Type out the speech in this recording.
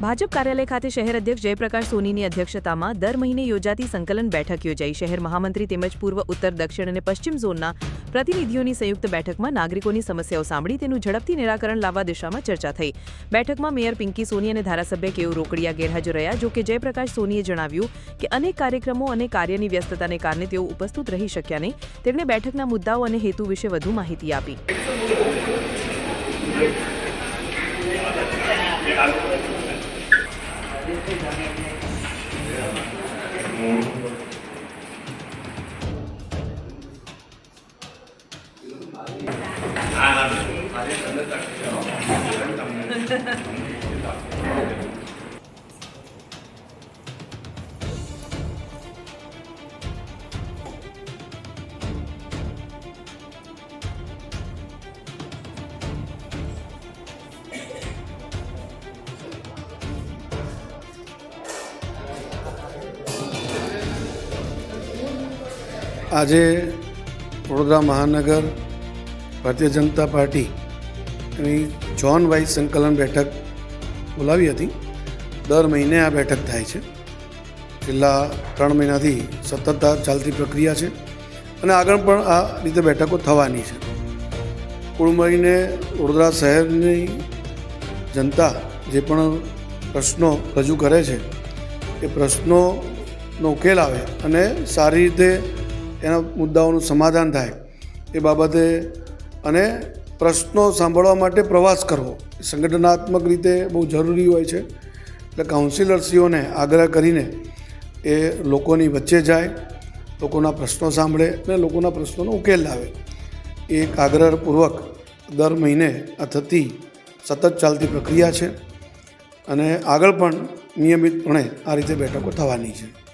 ભાજપ કાર્યાલય ખાતે શહેર અધ્યક્ષ જયપ્રકાશ સોનીની અધ્યક્ષતામાં દર મહિને યોજાતી સંકલન બેઠક યોજાઈ. શહેર મહામંત્રી તેમજ પૂર્વ, ઉત્તર, દક્ષિણ અને પશ્ચિમ ઝોનના પ્રતિનિધિઓની સંયુક્ત બેઠકમાં નાગરિકોની સમસ્યાઓ સાંભળી તેનું ઝડપથી નિરાકરણ લાવવા દિશામાં ચર્ચા થઈ. બેઠકમાં મેયર પિંકી સોની અને ધારાસભ્ય કેયુ રોકડિયા ગેરહાજર રહ્યા, જો કે જયપ્રકાશ સોનીએ જણાવ્યું કે અનેક કાર્યક્રમો અને કાર્યની વ્યસ્તતાને કારણે તેઓ ઉપસ્થિત રહી શક્યા નહીં. તેમણે બેઠકના મુદ્દાઓ અને હેતુ વિશે વધુ માહિતી આપી. 아, 나도 다리에 던졌다. આજે વડોદરા મહાનગર ભારતીય જનતા પાર્ટી એની ઝોન વાઇઝ સંકલન બેઠક બોલાવી હતી. દર મહિને આ બેઠક થાય છે. છેલ્લા ત્રણ મહિનાથી સતત ચાલતી પ્રક્રિયા છે અને આગળ પણ આ રીતે બેઠકો થવાની છે. કુલ મળીને વડોદરા શહેરની જનતા જે પણ પ્રશ્નો રજૂ કરે છે, એ પ્રશ્નોનો ઉકેલ આવે અને સારી રીતે એના મુદ્દાઓનું સમાધાન થાય એ બાબતે અને પ્રશ્નો સાંભળવા માટે પ્રવાસ કરવો સંગઠનાત્મક રીતે બહુ જરૂરી હોય છે. એટલે કાઉન્સિલરશ્રીઓને આગ્રહ કરીને એ લોકોની વચ્ચે જાય, લોકોના પ્રશ્નો સાંભળે અને લોકોના પ્રશ્નોનો ઉકેલ લાવે. એ એક આગ્રહપૂર્વક દર મહિને આ થતી સતત ચાલતી પ્રક્રિયા છે અને આગળ પણ નિયમિતપણે આ રીતે બેઠકો થવાની છે.